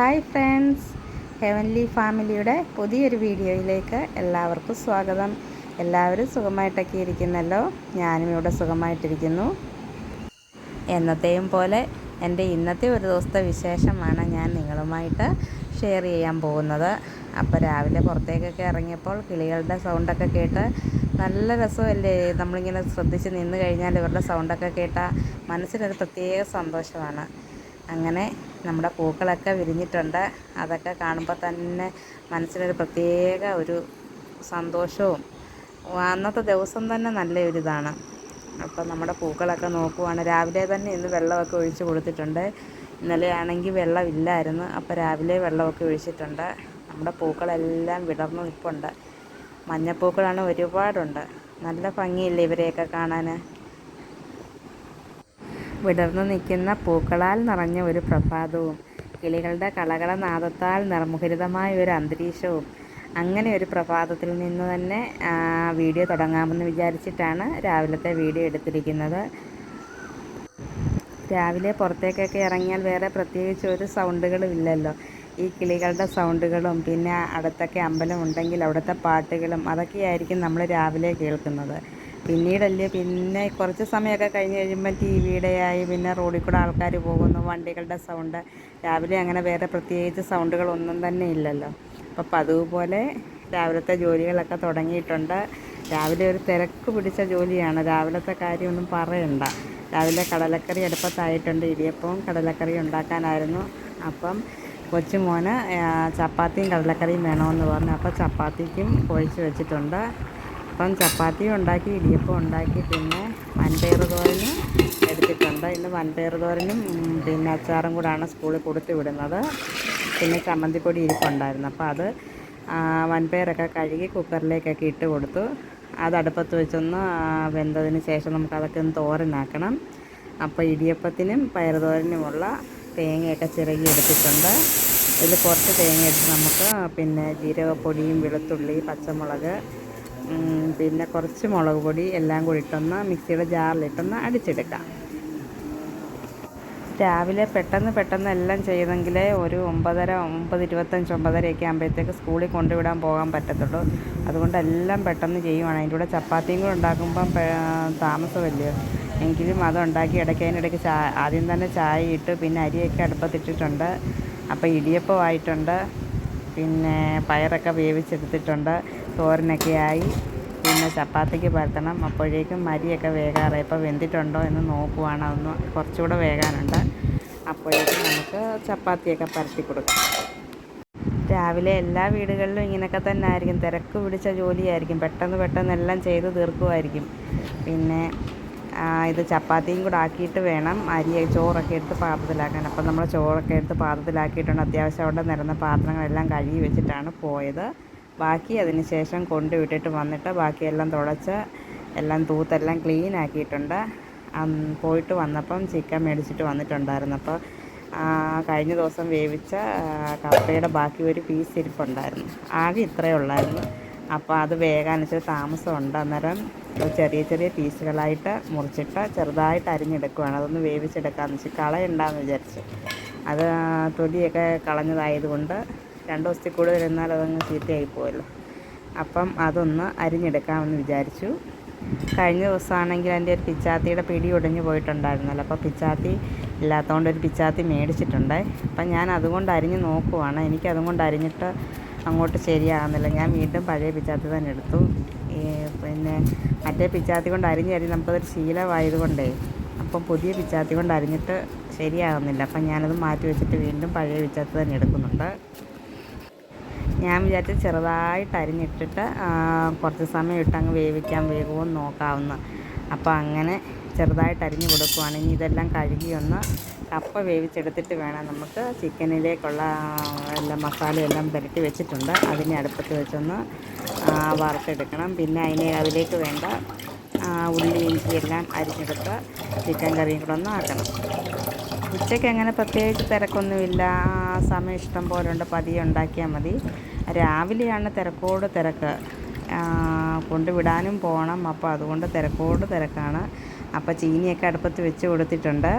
Hi friends. Heavenly ഫാമിലിയുടെ പുതിയൊരു വീഡിയോയിലേക്ക് എല്ലാവർക്കും സ്വാഗതം. എല്ലാവരും സുഖമായിട്ടൊക്കെ ഇരിക്കുന്നല്ലോ? ഞാനും ഇവിടെ സുഖമായിട്ടിരിക്കുന്നു. എന്നത്തെയും പോലെ എന്റെ ഇന്നത്തെ ഒരു ദിവസത്തെ വിശേഷമാണ് ഞാൻ നിങ്ങളുമായിട്ട് ഷെയർ ചെയ്യാൻ പോകുന്നത്. അപ്പോൾ രാവിലെ പുറത്തേക്കൊക്കെ ഇറങ്ങിയപ്പോൾ കിളികളുടെ സൗണ്ടൊക്കെ കേട്ട് നല്ല രസമല്ലേ? നമ്മളിങ്ങനെ ശ്രദ്ധിച്ച് നിന്ന് കഴിഞ്ഞാൽ ഇവരുടെ സൗണ്ടൊക്കെ കേട്ടാൽ മനസ്സിനൊരു പ്രത്യേക സന്തോഷമാണ്. അങ്ങനെ നമ്മുടെ പൂക്കളൊക്കെ വിരിഞ്ഞിട്ടുണ്ട്. അതൊക്കെ കാണുമ്പോൾ തന്നെ മനസ്സിനൊരു പ്രത്യേക ഒരു സന്തോഷവും. അന്നത്തെ ദിവസം തന്നെ നല്ലൊരിതാണ് അപ്പോൾ നമ്മുടെ പൂക്കളൊക്കെ നോക്കുവാണ്. രാവിലെ തന്നെ ഇന്ന് വെള്ളമൊക്കെ ഒഴിച്ച് കൊടുത്തിട്ടുണ്ട്. ഇന്നലെ ആണെങ്കിൽ വെള്ളമില്ലായിരുന്നു. അപ്പോൾ രാവിലെ വെള്ളമൊക്കെ ഒഴിച്ചിട്ടുണ്ട്. നമ്മുടെ പൂക്കളെല്ലാം വിടർന്നു നിൽപ്പുണ്ട് മഞ്ഞപ്പൂക്കളാണ് ഒരുപാടുണ്ട്. നല്ല ഭംഗിയില്ലേ ഇവരെയൊക്കെ കാണാൻ വിടർന്നു നിൽക്കുന്ന പൂക്കളാൽ നിറഞ്ഞ ഒരു പ്രഭാതവും കിളികളുടെ കളകളനാദത്താൽ നിർമുഖരിതമായ ഒരു അന്തരീക്ഷവും. അങ്ങനെ ഒരു പ്രഭാതത്തിൽ നിന്ന് തന്നെ വീഡിയോ തുടങ്ങാമെന്ന് വിചാരിച്ചിട്ടാണ് രാവിലത്തെ വീഡിയോ എടുത്തിരിക്കുന്നത്. രാവിലെ പുറത്തേക്കൊക്കെ ഇറങ്ങിയാൽ വേറെ പ്രത്യേകിച്ച് ഒരു സൗണ്ടുകളും ഇല്ലല്ലോ. ഈ കിളികളുടെ സൗണ്ടുകളും പിന്നെ അടുത്തൊക്കെ അമ്പലം ഉണ്ടെങ്കിൽ അവിടുത്തെ പാട്ടുകളും അതൊക്കെയായിരിക്കും നമ്മൾ രാവിലെ കേൾക്കുന്നത്. പിന്നീടല്ലേ പിന്നെ കുറച്ച് സമയമൊക്കെ കഴിഞ്ഞ് കഴിയുമ്പോൾ ടി വിയുടെ ആയി പിന്നെ റോഡിൽ കൂടെ ആൾക്കാർ പോകുന്നു വണ്ടികളുടെ സൗണ്ട് രാവിലെ അങ്ങനെ വേറെ പ്രത്യേകിച്ച് സൗണ്ടുകളൊന്നും തന്നെ ഇല്ലല്ലോ. അപ്പം അതുപോലെ പോലെ രാവിലത്തെ ജോലികളൊക്കെ തുടങ്ങിയിട്ടുണ്ട്. രാവിലെ ഒരു തിരക്ക് പിടിച്ച ജോലിയാണ്. രാവിലത്തെ കാര്യമൊന്നും പറയണ്ട. രാവിലെ കടലക്കറി അടുപ്പത്തായിട്ടുണ്ട്. ഇടിയപ്പവും കടലക്കറി ഉണ്ടാക്കാനായിരുന്നു. അപ്പം കൊച്ചുമോന് ചപ്പാത്തിയും കടലക്കറിയും വേണമെന്ന് പറഞ്ഞു. അപ്പോൾ ചപ്പാത്തിക്കും കുഴച്ച് വെച്ചിട്ടുണ്ട്. അപ്പം ചപ്പാത്തിയും ഉണ്ടാക്കി ഇടിയപ്പം ഉണ്ടാക്കി പിന്നെ വൻപയർ തോരനും എടുത്തിട്ടുണ്ട്. ഇന്ന് വൻപയർ തോരനും പിന്നെ അച്ചാറും കൂടാണ് സ്കൂളിൽ കൊടുത്തു വിടുന്നത്. പിന്നെ ചമ്മന്തിപ്പൊടി ഇരിപ്പുണ്ടായിരുന്നു. അപ്പോൾ അത് വൻപയറൊക്കെ കഴുകി കുക്കറിലേക്കൊക്കെ ഇട്ട് കൊടുത്തു. അത് അടുപ്പത്ത് വെച്ചൊന്ന് വെന്തതിന് ശേഷം നമുക്ക് അതൊക്കെ ഒന്ന് തോരനാക്കണം. അപ്പോൾ ഇടിയപ്പത്തിനും പയറുതോരനുമുള്ള തേങ്ങയൊക്കെ ചിറകി എടുത്തിട്ടുണ്ട്. ഇതിൽ കുറച്ച് തേങ്ങ എടുത്ത് നമുക്ക് പിന്നെ ജീരകപ്പൊടിയും വെളുത്തുള്ളി പച്ചമുളക് പിന്നെ കുറച്ച് മുളക് പൊടി എല്ലാം കൂടി ഇട്ടൊന്ന് മിക്സിയുടെ ജാറിലിട്ടൊന്ന് അടിച്ചെടുക്കാം. രാവിലെ പെട്ടെന്ന് പെട്ടെന്ന് എല്ലാം ചെയ്തെങ്കിൽ ഒരു ഒമ്പതര ഒമ്പത് ഇരുപത്തഞ്ച് ഒമ്പതരയൊക്കെ ആകുമ്പോഴത്തേക്ക് സ്കൂളിൽ കൊണ്ടുവിടാൻ പോകാൻ പറ്റത്തുള്ളൂ. അതുകൊണ്ട് എല്ലാം പെട്ടെന്ന് ചെയ്യുവാണ്. അതിന്റെ കൂടെ ചപ്പാത്തിയും കൂടെ ഉണ്ടാക്കുമ്പം താമസമല്ലയോ എങ്കിലും അതുണ്ടാക്കി ഇടയ്ക്ക് അതിനിടയ്ക്ക് ആദ്യം തന്നെ ചായ ഇട്ട് പിന്നെ അരിയൊക്കെ അടുപ്പത്തിട്ടിട്ടുണ്ട്. അപ്പോൾ ഇടിയപ്പമായിട്ടുണ്ട് പിന്നെ പയറൊക്കെ വേവിച്ചെടുത്തിട്ടുണ്ട്. തോരനൊക്കെ ആയി. പിന്നെ ചപ്പാത്തിക്ക് പരത്തണം. അപ്പോഴേക്കും മരിയൊക്കെ വേകാറായി ഇപ്പോൾ വെന്തിട്ടുണ്ടോ എന്ന് നോക്കുവാണ്. അതൊന്ന് കുറച്ചുകൂടെ വേകാനുണ്ട്. അപ്പോഴേക്കും നമുക്ക് ചപ്പാത്തിയൊക്കെ പരത്തി കൊടുക്കാം. രാവിലെ എല്ലാ വീടുകളിലും ഇങ്ങനെയൊക്കെ തന്നെ ആയിരിക്കും. തിരക്ക് പിടിച്ച ജോലിയായിരിക്കും. പെട്ടെന്ന് പെട്ടെന്ന് എല്ലാം ചെയ്ത് തീർക്കുമായിരിക്കും പിന്നെ ഇത് ചപ്പാത്തിയും കൂടെ ആക്കിയിട്ട് വേണം അരി ചോറൊക്കെ എടുത്ത് പാത്രത്തിലാക്കാൻ. അപ്പം നമ്മൾ ചോറൊക്കെ എടുത്ത് പാത്രത്തിലാക്കിയിട്ടുണ്ട്. അത്യാവശ്യം അവിടെ നിരന്ന പാത്രങ്ങളെല്ലാം കഴുകി വെച്ചിട്ടാണ് പോയത്. ബാക്കി അതിന് ശേഷം കൊണ്ടുവിട്ടിട്ട് വന്നിട്ട് ബാക്കിയെല്ലാം തുടച്ച് എല്ലാം തൂത്തെല്ലാം ക്ലീൻ ആക്കിയിട്ടുണ്ട്. പോയിട്ട് വന്നപ്പം ചിക്കൻ മേടിച്ചിട്ട് വന്നിട്ടുണ്ടായിരുന്നു. അപ്പോൾ കഴിഞ്ഞ ദിവസം വേവിച്ച കപ്പയുടെ ബാക്കി ഒരു പീസ് ഇരിപ്പുണ്ടായിരുന്നു. ആകെ ഇത്രയേ ഉള്ളായിരുന്നു. അപ്പോൾ അത് വേകാൻ ഇച്ചിരി താമസമുണ്ട് അന്നേരം ചെറിയ ചെറിയ പീസുകളായിട്ട് മുറിച്ചിട്ട് ചെറുതായിട്ട് അരിഞ്ഞെടുക്കുകയാണ് അതൊന്ന് വേവിച്ചെടുക്കാമെന്ന് വെച്ചാൽ കളയുണ്ടാന്ന് വിചാരിച്ച്. അത് തൊലിയൊക്കെ കളഞ്ഞതായതുകൊണ്ട് രണ്ട് ദിവസത്തിൽ കൂടുതൽ ഇരുന്നാൽ അതങ്ങ് ചീത്തയായി പോയല്ലോ അപ്പം അതൊന്ന് അരിഞ്ഞെടുക്കാമെന്ന് വിചാരിച്ചു. കഴിഞ്ഞ ദിവസമാണെങ്കിൽ എന്റെ ഒരു പിച്ചാത്തിയുടെ പിടി ഒടിഞ്ഞു പോയിട്ടുണ്ടായിരുന്നല്ലോ. അപ്പോൾ പിച്ചാത്തി ഇല്ലാത്തതുകൊണ്ട് ഒരു പിച്ചാത്തി മേടിച്ചിട്ടുണ്ട്. അപ്പം ഞാൻ അതുകൊണ്ട് അരിഞ്ഞ് നോക്കുവാണ്. എനിക്ക് അതുകൊണ്ട് അരിഞ്ഞിട്ട് അങ്ങോട്ട് ശരിയാകുന്നില്ല ഞാൻ വീണ്ടും പഴയ പിച്ചാത്തി തന്നെ എടുത്തു. പിന്നെ മറ്റേ പിച്ചാത്തി കൊണ്ട് അരിഞ്ഞ് അരിഞ്ഞ് നമുക്കതൊരു ശീലമായതുകൊണ്ടേ അപ്പം പുതിയ പിച്ചാത്തി കൊണ്ട് അരിഞ്ഞിട്ട് ശരിയാകുന്നില്ല അപ്പം ഞാനത് മാറ്റി വെച്ചിട്ട് വീണ്ടും പഴയ പിച്ചാത്തി തന്നെ എടുക്കുന്നുണ്ട്. ഞാൻ വിചാരിച്ചു ചെറുതായിട്ട് അരിഞ്ഞിട്ടിട്ട് കുറച്ച് സമയം ഇട്ട് അങ്ങ് വേവിക്കാൻ വേഗവും നോക്കാവുന്ന. അപ്പോൾ അങ്ങനെ ചെറുതായിട്ട് അരിഞ്ഞു കൊടുക്കുവാണ്. ഇനി ഇതെല്ലാം കഴുകി ഒന്ന് കപ്പ വേവിച്ചെടുത്തിട്ട് വേണം നമുക്ക് ചിക്കനിലേക്കുള്ള എല്ലാം മസാലയെല്ലാം പുരട്ടി വെച്ചിട്ടുണ്ട്. അതിനെ അടുപ്പത്ത് വെച്ചൊന്ന് വറുത്തെടുക്കണം. പിന്നെ അതിനെ അതിലേക്ക് വേണ്ട ഉള്ളി ഇഞ്ചി എല്ലാം അരിഞ്ഞെടുത്ത് ചിക്കൻ കറിയും കൂടെ ഒന്ന് ആക്കണം. ഉച്ചയ്ക്ക് അങ്ങനെ പ്രത്യേകിച്ച് തിരക്കൊന്നുമില്ല. സമയം ഇഷ്ടം പോലെ ഉണ്ട് പതിയെ ഉണ്ടാക്കിയാൽ മതി. രാവിലെയാണ് തിരക്കോട് തിരക്ക്. കൊണ്ടുവിടാനും പോകണം അപ്പോൾ അതുകൊണ്ട് തിരക്കോട് തിരക്കാണ്. അപ്പോൾ ചീനിയൊക്കെ അടുപ്പത്ത് വെച്ച് കൊടുത്തിട്ടുണ്ട്.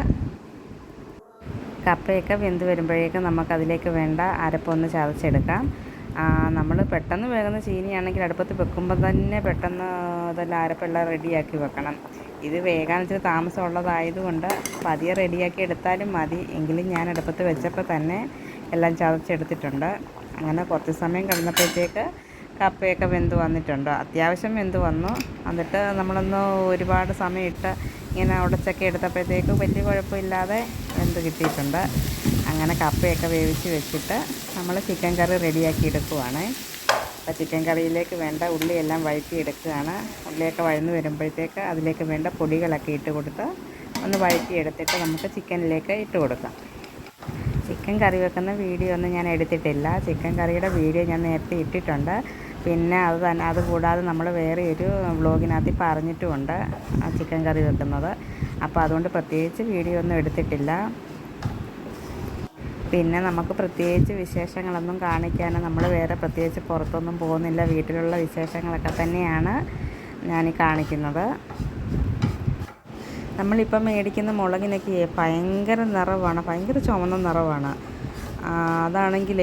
കപ്പയൊക്കെ വെന്ത് വരുമ്പോഴേക്കും നമുക്കതിലേക്ക് വേണ്ട അരപ്പൊന്ന് ചതച്ചെടുക്കാം. നമ്മൾ പെട്ടെന്ന് വേകുന്ന ചീനിയാണെങ്കിൽ അടുപ്പത്ത് വെക്കുമ്പോൾ തന്നെ പെട്ടെന്ന് ഇതെല്ലാം അരപ്പെല്ലാം റെഡിയാക്കി വെക്കണം. ഇത് വേകാൻ ഇച്ചിരി താമസമുള്ളതായതുകൊണ്ട് പതിയെ റെഡിയാക്കി എടുത്താലും മതി. എങ്കിലും ഞാൻ അടുപ്പത്ത് വെച്ചപ്പോൾ തന്നെ എല്ലാം ചതച്ചെടുത്തിട്ടുണ്ട്. അങ്ങനെ കുറച്ച് സമയം കഴിഞ്ഞപ്പോഴത്തേക്ക് കപ്പയൊക്കെ വെന്ത് വന്നിട്ടുണ്ട്. അത്യാവശ്യം വെന്ത് വന്നു. എന്നിട്ട് നമ്മളൊന്ന് ഒരുപാട് സമയം ഇട്ട് ഇങ്ങനെ ഉടച്ചൊക്കെ എടുത്തപ്പോഴത്തേക്ക് വലിയ കുഴപ്പമില്ലാതെ വെന്ത് കിട്ടിയിട്ടുണ്ട്. അങ്ങനെ കപ്പയൊക്കെ വേവിച്ച് വെച്ചിട്ട് നമ്മൾ ചിക്കൻ കറി റെഡിയാക്കി എടുക്കുവാണ്. അപ്പോൾ ചിക്കൻ കറിയിലേക്ക് വേണ്ട ഉള്ളിയെല്ലാം വഴറ്റി എടുക്കുകയാണ് ഉള്ളിയൊക്കെ വഴന്ന് വരുമ്പോഴത്തേക്ക് അതിലേക്ക് വേണ്ട പൊടികളൊക്കെ ഇട്ട് കൊടുത്ത് ഒന്ന് വഴറ്റി എടുത്തിട്ട് നമുക്ക് ചിക്കനിലേക്ക് ഇട്ട് കൊടുക്കാം. ചിക്കൻ കറി വെക്കുന്ന വീഡിയോ ഒന്നും ഞാൻ എടുത്തിട്ടില്ല. ചിക്കൻ കറിയുടെ വീഡിയോ ഞാൻ നേരത്തെ ഇട്ടിട്ടുണ്ട്. പിന്നെ അത് തന്നെ അതുകൂടാതെ നമ്മൾ വേറെ ഒരു വ്ളോഗിനകത്ത് പറഞ്ഞിട്ടുമുണ്ട് ആ ചിക്കൻ കറി വെക്കുന്നത്. അപ്പോൾ അതുകൊണ്ട് പ്രത്യേകിച്ച് വീഡിയോ ഒന്നും എടുത്തിട്ടില്ല. പിന്നെ നമുക്ക് പ്രത്യേകിച്ച് വിശേഷങ്ങളൊന്നും കാണിക്കാൻ നമ്മൾ വേറെ പ്രത്യേകിച്ച് പുറത്തൊന്നും പോകുന്നില്ല. വീട്ടിലുള്ള വിശേഷങ്ങളൊക്കെ തന്നെയാണ് ഞാൻ കാണിക്കുന്നത്. നമ്മളിപ്പം മേടിക്കുന്ന മുളകിനൊക്കെ ഭയങ്കര നിറവാണ് ഭയങ്കര ചുമന്ന നിറവാണ്. അതാണെങ്കിൽ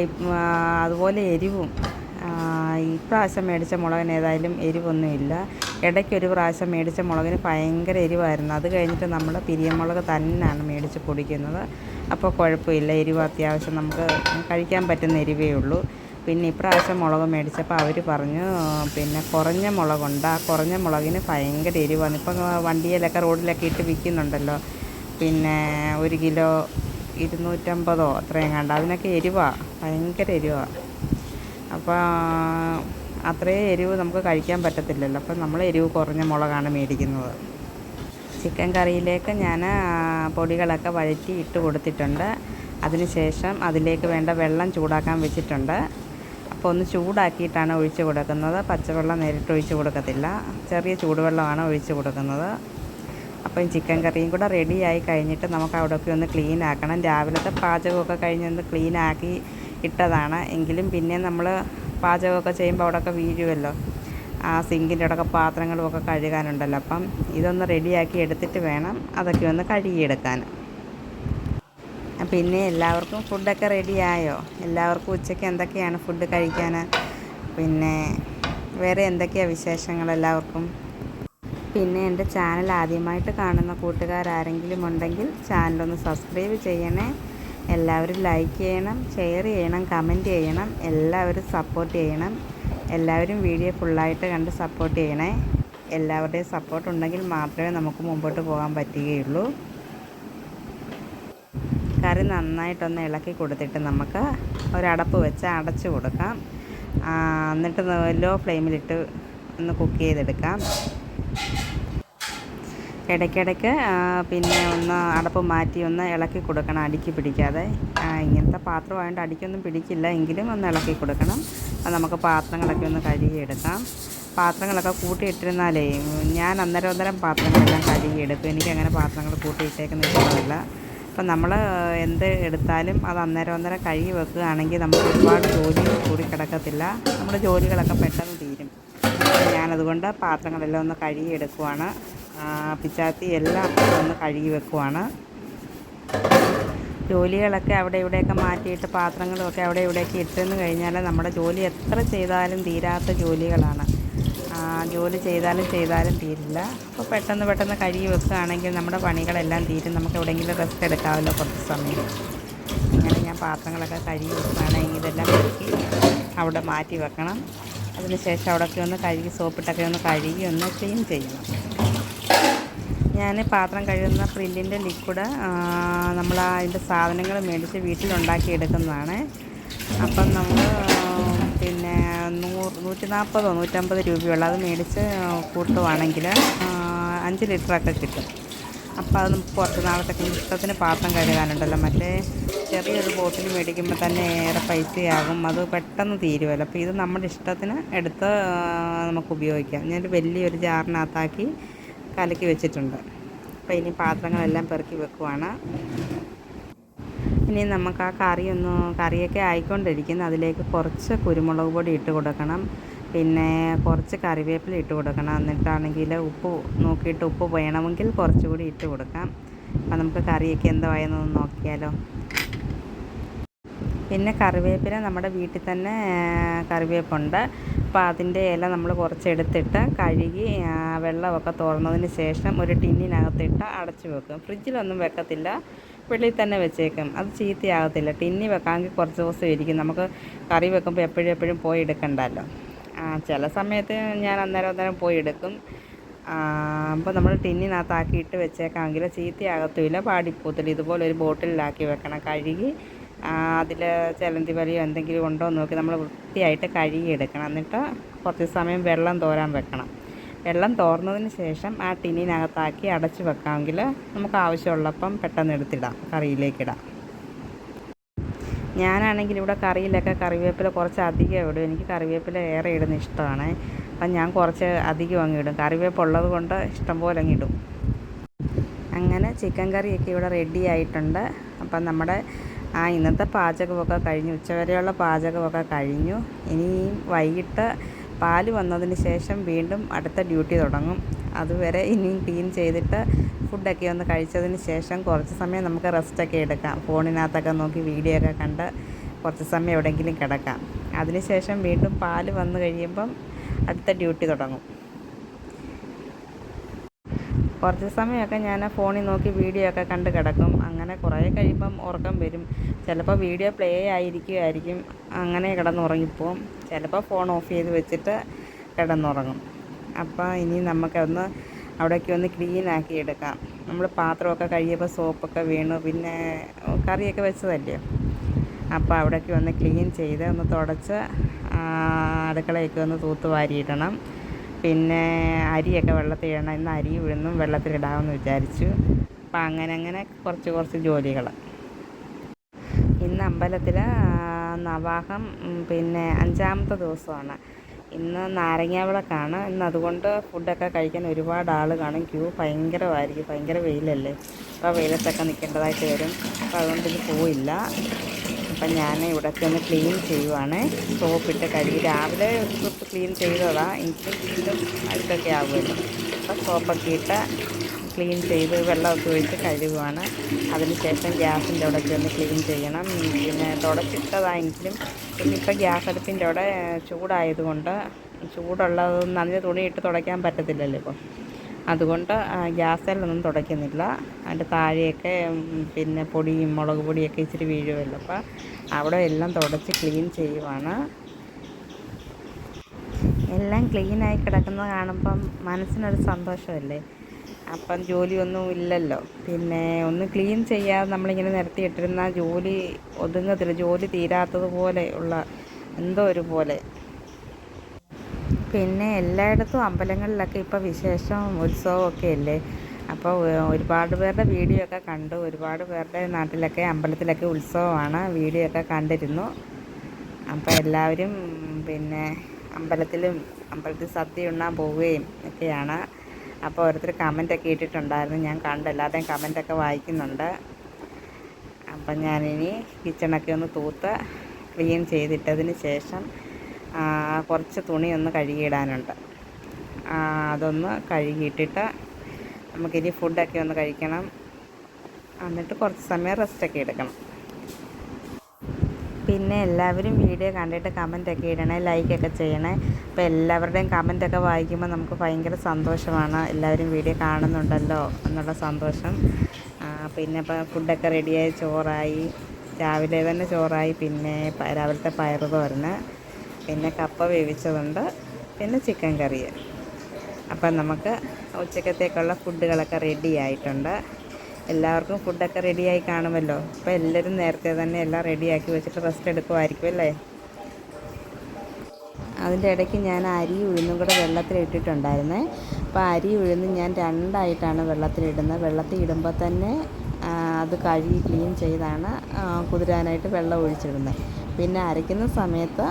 അതുപോലെ എരിവും. ഈ ഇപ്രാവശ്യം മേടിച്ച മുളകിന് ഏതായാലും എരിവൊന്നുമില്ല. ഇടയ്ക്കൊരു പ്രാവശ്യം മേടിച്ച മുളകിന് ഭയങ്കര എരിവായിരുന്നു. അത് കഴിഞ്ഞിട്ട് നമ്മൾ പിരിയമുളക് തന്നെയാണ് മേടിച്ച് പൊടിക്കുന്നത്. അപ്പോൾ കുഴപ്പമില്ല എരിവ് അത്യാവശ്യം നമുക്ക് കഴിക്കാൻ പറ്റുന്ന എരിവേ ഉള്ളൂ. പിന്നെ ഇപ്രാവശ്യം മുളക് മേടിച്ചപ്പോൾ അവർ പറഞ്ഞു പിന്നെ കുറഞ്ഞ മുളകുണ്ട് ആ കുറഞ്ഞ മുളകിന് ഭയങ്കര എരിവാണ്. ഇപ്പം വണ്ടിയിലൊക്കെ റോഡിലൊക്കെ ഇട്ട് വിൽക്കുന്നുണ്ടല്ലോ. പിന്നെ ഒരു കിലോ ഇരുന്നൂറ്റമ്പതോ അത്രയും കണ്ട. അതിനൊക്കെ എരിവാണ് ഭയങ്കര എരിവാണ് അപ്പോൾ അത്രയും എരിവ് നമുക്ക് കഴിക്കാൻ പറ്റത്തില്ലല്ലോ. അപ്പം നമ്മൾ എരിവ് കുറഞ്ഞ മുളകാണ് മേടിക്കുന്നത്. ചിക്കൻ കറിയിലേക്ക് ഞാൻ പൊടികളൊക്കെ വഴറ്റി ഇട്ട് കൊടുത്തിട്ടുണ്ട്. അതിനുശേഷം അതിലേക്ക് വേണ്ട വെള്ളം ചൂടാക്കാൻ വെച്ചിട്ടുണ്ട്. അപ്പോൾ ഒന്ന് ചൂടാക്കിയിട്ടാണ് ഒഴിച്ച് കൊടുക്കുന്നത്. പച്ചവെള്ളം നേരിട്ട് ഒഴിച്ച് കൊടുക്കത്തില്ല. ചെറിയ ചൂടുവെള്ളമാണ് ഒഴിച്ച് കൊടുക്കുന്നത്. അപ്പം ചിക്കൻ കറിയും കൂടെ റെഡിയായി കഴിഞ്ഞിട്ട് നമുക്ക് അവിടെയൊക്കെ ഒന്ന് ക്ലീൻ ആക്കണം. രാവിലത്തെ പാചകമൊക്കെ കഴിഞ്ഞൊന്ന് ക്ലീൻ ആക്കി ഇട്ടതാണ്. എങ്കിലും പിന്നെ നമ്മൾ പാചകമൊക്കെ ചെയ്യുമ്പോൾ അവിടെയൊക്കെ വീഴുമല്ലോ ആ സിങ്കിന്റെ അവിടെയൊക്കെ പാത്രങ്ങളുമൊക്കെ കഴുകാനുണ്ടല്ലോ. അപ്പം ഇതൊന്ന് റെഡിയാക്കി എടുത്തിട്ട് വേണം അതൊക്കെ ഒന്ന് കഴുകിയെടുക്കാൻ. പിന്നെ എല്ലാവർക്കും ഫുഡൊക്കെ റെഡിയായോ എല്ലാവർക്കും ഉച്ചയ്ക്ക് എന്തൊക്കെയാണ് ഫുഡ് കഴിക്കാൻ പിന്നെ വേറെ എന്തൊക്കെയാണ് വിശേഷങ്ങൾ എല്ലാവർക്കും? പിന്നെ എന്റെ ചാനൽ ആദ്യമായിട്ട് കാണുന്ന കൂട്ടുകാരാരെങ്കിലും ഉണ്ടെങ്കിൽ ചാനലൊന്ന് സബ്സ്ക്രൈബ് ചെയ്യണേ. എല്ലാവരും ലൈക്ക് ചെയ്യണം ഷെയർ ചെയ്യണം കമന്റ് ചെയ്യണം എല്ലാവരും സപ്പോർട്ട് ചെയ്യണം. എല്ലാവരും വീഡിയോ ഫുള്ളായിട്ട് കണ്ട് സപ്പോർട്ട് ചെയ്യണേ. എല്ലാവരുടെയും സപ്പോർട്ട് ഉണ്ടെങ്കിൽ മാത്രമേ നമുക്ക് മുമ്പോട്ട് പോകാൻ പറ്റുകയുള്ളൂ. കറി നന്നായിട്ടൊന്ന് ഇളക്കി കൊടുത്തിട്ട് നമുക്ക് ഒരടപ്പ് വെച്ച് അടച്ച് കൊടുക്കാം. എന്നിട്ട് ലോ ഫ്ലെയിമിലിട്ട് ഒന്ന് കുക്ക് ചെയ്തെടുക്കാം. ഇടയ്ക്കിടയ്ക്ക് പിന്നെ ഒന്ന് അടപ്പ് മാറ്റി ഒന്ന് ഇളക്കി കൊടുക്കണം അടുക്കി പിടിക്കാതെ. ഇങ്ങനത്തെ പാത്രമായതുകൊണ്ട് അടിക്കൊന്നും പിടിക്കില്ല. എങ്കിലും ഒന്ന് ഇളക്കി കൊടുക്കണം. അപ്പോൾ നമുക്ക് പാത്രങ്ങളൊക്കെ ഒന്ന് കഴുകിയെടുക്കാം. പാത്രങ്ങളൊക്കെ കൂട്ടിയിട്ടിരുന്നാലേ ഞാൻ അന്നേരം അന്നേരം പാത്രങ്ങളെല്ലാം കഴുകിയെടുക്കും. എനിക്കങ്ങനെ പാത്രങ്ങൾ കൂട്ടിയിട്ടേക്കുന്ന ഇഷ്ടമല്ല. അപ്പം നമ്മൾ എന്ത് എടുത്താലും അത് അന്നേരം അന്നേരം കഴുകി വെക്കുകയാണെങ്കിൽ നമുക്ക് ഒരുപാട് ജോലി കൂടി കിടക്കത്തില്ല. നമ്മുടെ ജോലികളൊക്കെ പെട്ടെന്ന് തീരും. ഞാനതുകൊണ്ട് പാത്രങ്ങളെല്ലാം ഒന്ന് കഴുകി എടുക്കുവാണ്. പിച്ചാത്തി എല്ലാം ഒന്ന് കഴുകി വെക്കുവാണ്. ജോലികളൊക്കെ അവിടെ ഇവിടെയൊക്കെ മാറ്റിയിട്ട് പാത്രങ്ങളൊക്കെ അവിടെ ഇവിടെയൊക്കെ ഇട്ടെന്ന് കഴിഞ്ഞാൽ നമ്മുടെ ജോലി എത്ര ചെയ്താലും തീരാത്ത ജോലികളാണ്. ജോലി ചെയ്താലും ചെയ്താലും തീരില്ല. അപ്പോൾ പെട്ടെന്ന് പെട്ടെന്ന് കഴുകി വെക്കുകയാണെങ്കിൽ നമ്മുടെ പണികളെല്ലാം തീരും. നമുക്ക് എവിടെയെങ്കിലും റെസ്റ്റ് എടുക്കാമല്ലോ കുറച്ച് സമയം. അങ്ങനെ ഞാൻ പാത്രങ്ങളൊക്കെ കഴുകി വെക്കുകയാണെങ്കിൽ ഇതെല്ലാം കഴുകി അവിടെ മാറ്റി വെക്കണം. അതിനുശേഷം അവിടെയൊക്കെ ഒന്ന് കഴുകി സോപ്പിട്ടൊക്കെ ഒന്ന് കഴുകി ഒന്ന് ക്ലീൻ ചെയ്യണം. ഞാൻ പാത്രം കഴുകുന്ന പ്രില്ലിന്റെ ലിക്വിഡ് നമ്മൾ അതിന്റെ സാധനങ്ങൾ മേടിച്ച് വീട്ടിലുണ്ടാക്കി എടുക്കുന്നതാണ് അപ്പം നമ്മൾ പിന്നെ നൂറ് നൂറ്റി നാൽപ്പതോ നൂറ്റമ്പത് രൂപയുള്ള. അത് മേടിച്ച് കൂട്ടുവാണെങ്കിൽ അഞ്ച് ലിറ്ററൊക്കെ കിട്ടും. അപ്പോൾ അത് നമുക്ക് കുറച്ച് നാളത്തേക്ക് ഇഷ്ടത്തിന് പാത്രം കഴുകാനുണ്ടല്ലോ. മറ്റേ ചെറിയൊരു ബോട്ടിൽ മേടിക്കുമ്പോൾ തന്നെ ഏറെ പൈസയാകും. അത് പെട്ടെന്ന് തീരുമല്ലോ അപ്പോൾ ഇത് നമ്മുടെ ഇഷ്ടത്തിന് എടുത്ത് നമുക്ക് ഉപയോഗിക്കാം. ഞാനൊരു വലിയൊരു ജാറിനകത്താക്കി കലക്കി വെച്ചിട്ടുണ്ട്. അപ്പോൾ ഇനി പാത്രങ്ങളെല്ലാം പെറുക്കി വെക്കുവാണ്. ഇനി നമുക്ക് ആ കറി ഒന്ന് കറിയൊക്കെ ആയിക്കൊണ്ടിരിക്കുന്നു. അതിലേക്ക് കുറച്ച് കുരുമുളക് പൊടി ഇട്ട് കൊടുക്കണം. പിന്നെ കുറച്ച് കറിവേപ്പില ഇട്ട് കൊടുക്കണം. എന്നിട്ടാണെങ്കിൽ ഉപ്പ് നോക്കിയിട്ട് ഉപ്പ് വേണമെങ്കിൽ കുറച്ചുകൂടി ഇട്ട് കൊടുക്കാം. അപ്പം നമുക്ക് കറിയൊക്കെ എന്തോ ആയെന്നൊന്ന് നോക്കിയാലോ. പിന്നെ കറിവേപ്പില നമ്മുടെ വീട്ടിൽ തന്നെ കറിവേപ്പുണ്ട്. അപ്പോൾ അതിന്റെ ഇല നമ്മൾ കുറച്ചെടുത്തിട്ട് കഴുകി വെള്ളമൊക്കെ തുറന്നതിന് ശേഷം ഒരു ടിന്നിനകത്തിട്ട് അടച്ചു വെക്കും. ഫ്രിഡ്ജിലൊന്നും വെക്കത്തില്ല. വെളിയിൽ തന്നെ വെച്ചേക്കും. അത് ചീത്തയാകത്തില്ല. ടിന്നി വെക്കാമെങ്കിൽ കുറച്ച് ദിവസം ഇരിക്കും. നമുക്ക് കറി വെക്കുമ്പോൾ എപ്പോഴും എപ്പോഴും പോയി എടുക്കണ്ടല്ലോ. ആ, ചില സമയത്ത് ഞാൻ അന്നേരം അന്നേരം പോയി എടുക്കും. അപ്പോൾ നമ്മൾ ടിന്നിനകത്താക്കിയിട്ട് വെച്ചേക്കാമെങ്കിൽ ചീത്തയാകത്തുമില്ല. പാടിപ്പോത്തില്ല ഇതുപോലെ ഒരു ബോട്ടിലാക്കി വെക്കണം. കഴുകി അതിൽ ചിലന്തി വലിയോ എന്തെങ്കിലും ഉണ്ടോ എന്ന് നോക്കി നമ്മൾ വൃത്തിയായിട്ട് കഴുകി എടുക്കണം എന്നിട്ട് കുറച്ച് സമയം വെള്ളം തോരാൻ വെക്കണം. വെള്ളം തോർന്നതിന് ശേഷം ആ ടിന്നിനകത്താക്കി അടച്ചു വെക്കാമെങ്കിൽ നമുക്ക് ആവശ്യമുള്ളപ്പം പെട്ടെന്ന് എടുത്തിടാം കറിയിലേക്കിടാം ഞാനാണെങ്കിൽ ഇവിടെ കറിയിലൊക്കെ കറിവേപ്പില കുറച്ച് അധികം ഇടും. എനിക്ക് കറിവേപ്പില ഏറെ ഇടുന്ന ഇഷ്ടമാണ്. അപ്പം ഞാൻ കുറച്ച് അധികം അങ്ങ് ഇടും. കറിവേപ്പ് ഉള്ളത് കൊണ്ട് ഇഷ്ടംപോലെ അങ്ങ് ഇടും. അങ്ങനെ ചിക്കൻ കറിയൊക്കെ ഇവിടെ റെഡി ആയിട്ടുണ്ട്. അപ്പം നമ്മുടെ ആ ഇന്നത്തെ പാചകമൊക്കെ കഴിഞ്ഞു. ഉച്ചവരെയുള്ള പാചകമൊക്കെ കഴിഞ്ഞു. ഇനിയും വൈകിട്ട് പാൽ വന്നതിന് ശേഷം വീണ്ടും അടുത്ത ഡ്യൂട്ടി തുടങ്ങും. അതുവരെ ഇനിയും ക്ലീൻ ചെയ്തിട്ട് ഫുഡൊക്കെ ഒന്ന് കഴിച്ചതിന് ശേഷം കുറച്ച് സമയം നമുക്ക് റെസ്റ്റൊക്കെ എടുക്കാം. ഫോണിനകത്തൊക്കെ നോക്കി വീഡിയോ ഒക്കെ കണ്ട് കുറച്ച് സമയം എവിടെയെങ്കിലും കിടക്കാം. അതിനുശേഷം വീണ്ടും പാൽ വന്നു കഴിയുമ്പം അടുത്ത ഡ്യൂട്ടി തുടങ്ങും. കുറച്ച് സമയമൊക്കെ ഞാൻ ഫോണിൽ നോക്കി വീഡിയോ ഒക്കെ കണ്ട് കിടക്കും. അങ്ങനെ കുറേ കഴിയുമ്പം ഉറക്കം വരും. ചിലപ്പോൾ വീഡിയോ പ്ലേ ആയിരിക്കുമായിരിക്കും. അങ്ങനെ കിടന്നുറങ്ങിപ്പോവും. ചിലപ്പോൾ ഫോൺ ഓഫ് ചെയ്ത് വെച്ചിട്ട് കിടന്നുറങ്ങും. അപ്പോൾ ഇനി നമുക്കൊന്ന് അവിടേക്ക് ഒന്ന് ക്ലീൻ ആക്കി എടുക്കാം. നമ്മൾ പാത്രമൊക്കെ കഴിയുമ്പോൾ സോപ്പൊക്കെ വീണു. പിന്നെ കറിയൊക്കെ വെച്ചതല്ലേ? അപ്പോൾ അവിടേക്ക് ഒന്ന് ക്ലീൻ ചെയ്ത് ഒന്ന് തുടച്ച് അടുക്കളയൊക്കെ ഒന്ന് തൂത്ത് വാരിയിടണം. പിന്നെ അരിയൊക്കെ വെള്ളത്തിൽ ഇടണം. ഇന്ന് അരി ഉഴുന്നും വെള്ളത്തിലിടാമെന്ന് വിചാരിച്ചു. അപ്പം അങ്ങനെ അങ്ങനെ കുറച്ച് കുറച്ച് ജോലികൾ. ഇന്ന് അമ്പലത്തിൽ നവാഹം പിന്നെ അഞ്ചാമത്തെ ദിവസമാണ്. ഇന്ന് നാരങ്ങാവിളക്കാണ് ഇന്ന് അതുകൊണ്ട് ഫുഡൊക്കെ കഴിക്കാൻ ഒരുപാട് ആൾ കാണും. ക്യൂ ഭയങ്കരമായിരിക്കും. ഭയങ്കര വെയിലല്ലേ. അപ്പോൾ വെയിലത്തൊക്കെ നിൽക്കേണ്ടതായിട്ട് വരും. അപ്പോൾ അതുകൊണ്ട് ഇത് പോയില്ല. അപ്പം ഞാൻ ഇവിടെ ഒന്ന് ക്ലീൻ ചെയ്യുവാണ്. സോപ്പിട്ട് കഴുകി രാവിലെ തൊട്ട് ക്ലീൻ ചെയ്തതാണ് എനിക്ക് വീണ്ടും അഴുക്കൊക്കെ ആകുമല്ലോ അപ്പം സോപ്പൊക്കെ ഇട്ട് ക്ലീൻ ചെയ്ത് വെള്ളമൊക്കെ ഒഴിച്ച് കഴുകുവാണ്. അതിനുശേഷം ഗ്യാസിന്റെ അവിടെയൊക്കെ ഒന്ന് ക്ലീൻ ചെയ്യണം. പിന്നെ തുടച്ചിട്ടതായെങ്കിലും പിന്നെ ഇപ്പം ഗ്യാസ് അടുപ്പിന്റെ അവിടെ ചൂടായതുകൊണ്ട് ചൂടുള്ളത് നനഞ്ഞ തുണിയിട്ട് തുടയ്ക്കാൻ പറ്റത്തില്ലല്ലോ ഇപ്പോൾ അതുകൊണ്ട് ഗ്യാസിലൊന്നും തുടയ്ക്കുന്നില്ല. അതിന്റെ താഴെയൊക്കെ പിന്നെ പൊടിയും മുളക് പൊടിയൊക്കെ ഇച്ചിരി വീഴുമല്ലോ അപ്പോൾ അവിടെ എല്ലാം തുടച്ച് ക്ലീൻ ചെയ്യുവാണ്. എല്ലാം ക്ലീനായി കിടക്കുന്നത് കാണുമ്പം മനസ്സിനൊരു സന്തോഷമല്ലേ? അപ്പം ജോലിയൊന്നും ഇല്ലല്ലോ. പിന്നെ ഒന്ന് ക്ലീൻ ചെയ്യാതെ നമ്മളിങ്ങനെ നിരത്തിയിട്ടിരുന്ന ജോലി ഒതുങ്ങത്തില്ല. ജോലി തീരാത്തത് പോലെ ഉള്ള എന്തോ ഒരു പോലെ പിന്നെ എല്ലായിടത്തും അമ്പലങ്ങളിലൊക്കെ ഇപ്പോൾ വിശേഷം ഉത്സവമൊക്കെ അല്ലേ അപ്പോൾ ഒരുപാട് പേരുടെ വീഡിയോ ഒക്കെ കണ്ടു. ഒരുപാട് പേരുടെ നാട്ടിലൊക്കെ അമ്പലത്തിലൊക്കെ ഉത്സവമാണ്. വീഡിയോ ഒക്കെ കണ്ടിരുന്നു. അപ്പോൾ എല്ലാവരും പിന്നെ അമ്പലത്തിലും അമ്പലത്തിൽ സദ്യ ഉണ്ണാൻ പോവുകയും ഒക്കെയാണ്. അപ്പോൾ ഓരോരുത്തർ കമന്റൊക്കെ ഇട്ടിട്ടുണ്ടായിരുന്നു. ഞാൻ കണ്ടു എല്ലാവരുടെയും കമന്റൊക്കെ വായിക്കുന്നുണ്ട്. അപ്പം ഞാനിനി കിച്ചണൊക്കെ ഒന്ന് തൂത്ത് ക്ലീൻ ചെയ്തിട്ടതിന് ശേഷം കുറച്ച് തുണി ഒന്ന് കഴുകിയിടാനുണ്ട്. അതൊന്ന് കഴുകിയിട്ടിട്ട് നമുക്കിനി ഫുഡൊക്കെ ഒന്ന് കഴിക്കണം. എന്നിട്ട് കുറച്ച് സമയം റെസ്റ്റൊക്കെ എടുക്കണം. പിന്നെ എല്ലാവരും വീഡിയോ കണ്ടിട്ട് കമന്റൊക്കെ ഇടണേ ലൈക്കൊക്കെ ചെയ്യണേ. അപ്പോൾ എല്ലാവരുടെയും കമന്റൊക്കെ വായിക്കുമ്പോൾ നമുക്ക് ഭയങ്കര സന്തോഷമാണ്. എല്ലാവരും വീഡിയോ കാണുന്നുണ്ടല്ലോ എന്നുള്ള സന്തോഷം. പിന്നെ ഇപ്പോൾ ഫുഡൊക്കെ റെഡിയായി ചോറായി. രാവിലെ തന്നെ ചോറായി പിന്നെ രാവിലത്തെ പയറ് തോരന് പിന്നെ കപ്പ വേവിച്ചതുണ്ട് പിന്നെ ചിക്കൻ കറി അപ്പം നമുക്ക് ഉച്ചക്കത്തേക്കുള്ള ഫുഡുകളൊക്കെ റെഡി ആയിട്ടുണ്ട്. എല്ലാവർക്കും ഫുഡൊക്കെ റെഡിയായി കാണുമല്ലോ? അപ്പോൾ എല്ലാവരും നേരത്തെ തന്നെ എല്ലാം റെഡിയാക്കി വെച്ചിട്ട് റെസ്റ്റ് എടുക്കുമായിരിക്കും അല്ലേ? അതിന്റെ ഇടയ്ക്ക് ഞാൻ അരി ഉഴുന്നും കൂടെ വെള്ളത്തിലിട്ടിട്ടുണ്ടായിരുന്നേ അപ്പോൾ അരി ഉഴുന്ന് ഞാൻ രണ്ടായിട്ടാണ് വെള്ളത്തിലിടുന്നത്. വെള്ളത്തിൽ ഇടുമ്പോൾ തന്നെ അത് കഴുകി ക്ലീൻ ചെയ്താണ് കുതിരാനായിട്ട് വെള്ളം ഒഴിച്ചിടുന്നത്. പിന്നെ അരയ്ക്കുന്ന സമയത്ത്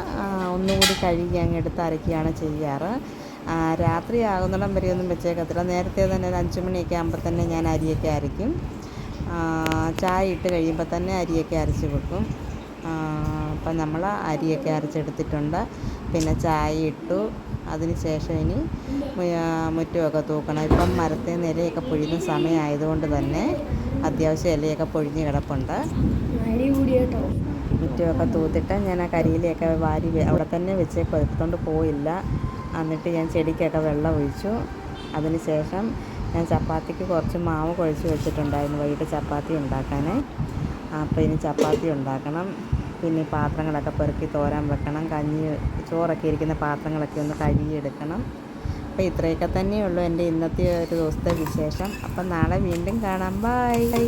ഒന്നുകൂടി കഴുകി അങ്ങ് എടുത്ത് അരയ്ക്കുകയാണ് ചെയ്യാറ്. രാത്രി ആകുന്നിടം വരെയൊന്നും വെച്ചേക്കത്തില്ല. നേരത്തെ തന്നെ ഒരു അഞ്ച് മണിയൊക്കെ ആകുമ്പോൾ തന്നെ ഞാൻ അരിയൊക്കെ അരയ്ക്കും. ചായ ഇട്ട് കഴിയുമ്പോൾ തന്നെ അരിയൊക്കെ അരച്ച് വെക്കും. അപ്പം നമ്മൾ അരിയൊക്കെ അരച്ചെടുത്തിട്ടുണ്ട്. പിന്നെ ചായ ഇട്ടു. അതിന് ശേഷം ഇനി മുറ്റമൊക്കെ തൂക്കണം. ഇപ്പം മരത്തിൽ നിന്ന് ഇലയൊക്കെ പൊഴിയുന്ന സമയമായതുകൊണ്ട് തന്നെ അത്യാവശ്യം ഇലയൊക്കെ പൊഴിഞ്ഞ് കിടപ്പുണ്ട്. മുറ്റമൊക്കെ തൂത്തിട്ട് ഞാൻ ആ കരിയിലൊക്കെ വാരി അവിടെ തന്നെ വെച്ചേക്കും എടുത്തുകൊണ്ട് പോയില്ല. എന്നിട്ട് ഞാൻ ചെടിക്കൊക്കെ വെള്ളം ഒഴിച്ചു. അതിന് ശേഷം ഞാൻ ചപ്പാത്തിക്ക് കുറച്ച് മാവ് കുഴച്ച് വെച്ചിട്ടുണ്ടായിരുന്നു വൈകിട്ട് ചപ്പാത്തി ഉണ്ടാക്കാൻ അപ്പോൾ ഇനി ചപ്പാത്തി ഉണ്ടാക്കണം. പിന്നെ പാത്രങ്ങളൊക്കെ പെറുക്കി തോരാൻ വെക്കണം. കഞ്ഞി ചോറൊക്കെ ഇരിക്കുന്ന പാത്രങ്ങളൊക്കെ ഒന്ന് കഴുകിയെടുക്കണം. അപ്പോൾ ഇത്രയൊക്കെ തന്നെയുള്ളൂ എന്റെ ഇന്നത്തെ ഒരു ദിവസത്തെ വിശേഷം. അപ്പം നാളെ വീണ്ടും കാണാം. ബൈ.